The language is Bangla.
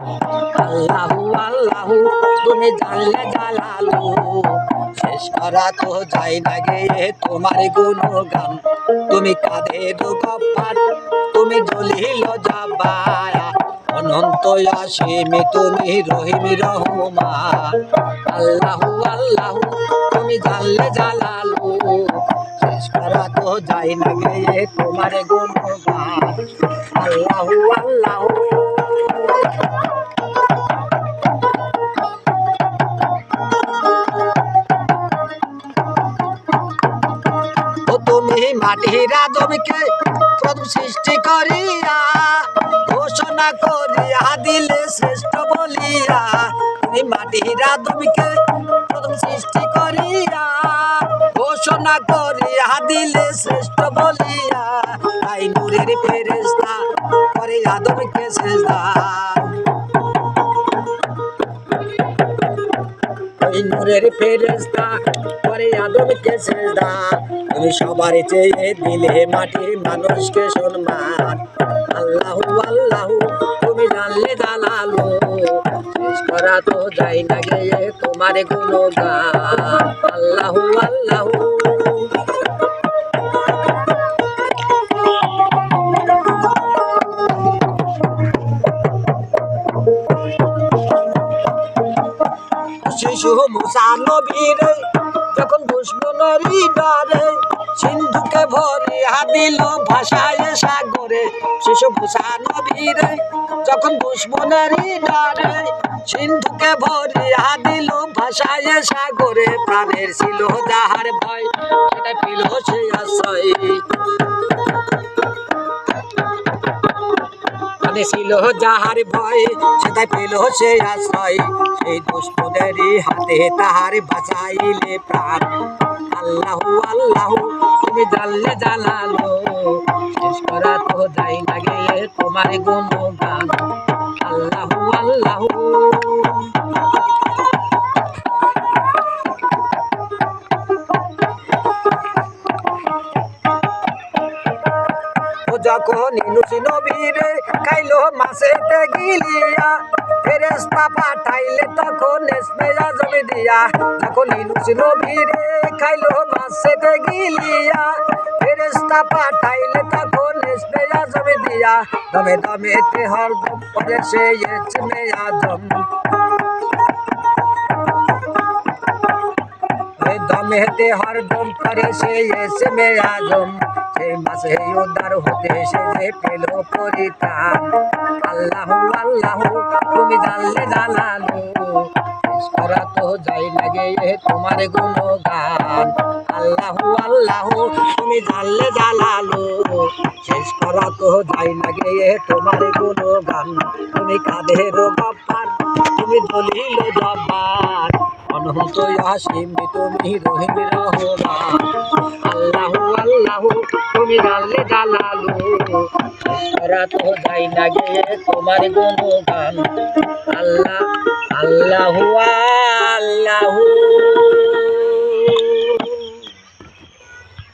আল্লাহু আল্লাহু, তুমি জানলে জালালু। শেষ করা তো যাই না গে তোমার গুণগান। তুমি তুমি অনন্ত তুমি রহিম আল্লাহু তুমি জানলে জালালু। শেষ করা তো যাই না গে তোমার গুণগান। আল্লাহু আল্লাহু মাটির আদমকে প্রথম সৃষ্টি করিয়া, ঘোষণা করিয়া দিলে শ্রেষ্ঠ বলিয়া তুমি মাটির আদমকে প্রথম সৃষ্টি করিয়া, ঘোষণা করিয়া দিলে শ্রেষ্ঠ বলিয়া, তাই নূরের ফেরেস্তা করে আদমকে ওই নূরের ফেরেস্তা করে আদমকে সেজদা। তুমি সবার চেয়ে দিলে মাটির মানুষকে সম্মান। আল্লাহু আল্লাহু, তুমি জানলে জানালো করা তো যাই না গিয়ে তোমার গুণগান। আল্লাহু আল্লাহু। শিশু মুসা নবীরে দিল ভাষায় সাগরে। শিশু মুসা ভিড়ে যখন দুশ্মনেরই ডরে সিন্ধুকে ভরিয়া দিল ভাষায় সাগরে, প্রাণের ছিল যাহার ভয়, সেটা পিল সে আশ্রয়। মানে ছিল যাহার ভয়, সেটাই পেল সে আশ্রয়। সেই দুষ্টদেরই হাতে তাহার বাঁচাইলে প্রাণ। আল্লাহ আল্লাহ, তুমি জানলে জানালো, শেষ করা তো যাই লাগে তোমার গুণ গান আল্লাহ, আল্লাহু। যখন ইনুসি নবীরে খাইলো মাসেতে গিলিয়া ফেরেস্তা পাঠাইলে তখন এসমেয়া জমি দিয়া। যখন ইনুসি নবীরে খাইলো মাসেতে গিলিয়া ফেরেস্তা পাঠাইলে তখন এসমেয়া জমি দিয়া। দমে দমেতে হরদম পরে সে এসমেয়া জম। এই দমেতে হরদম করে সে এসে মে আজম সেই মাসে উদ্ধার হতে সে পেল পরিত্রাণ আল্লাহু আল্লাহু, তুমি জানলে জানালো। করা তো যাই লাগে তোমার গুণগান। আল্লাহু আল্লাহু, তুমি জানলে জানালো। শেষ করা তো যাই লাগে তোমার গুণগান। তুমি কাদের বাপার তুমি দলিল জব্বার। অনন্ত আসিম তুমি রহিম রহমান আল্লাহু আল্লাহু তুমি আল্লাহু আল্লাহ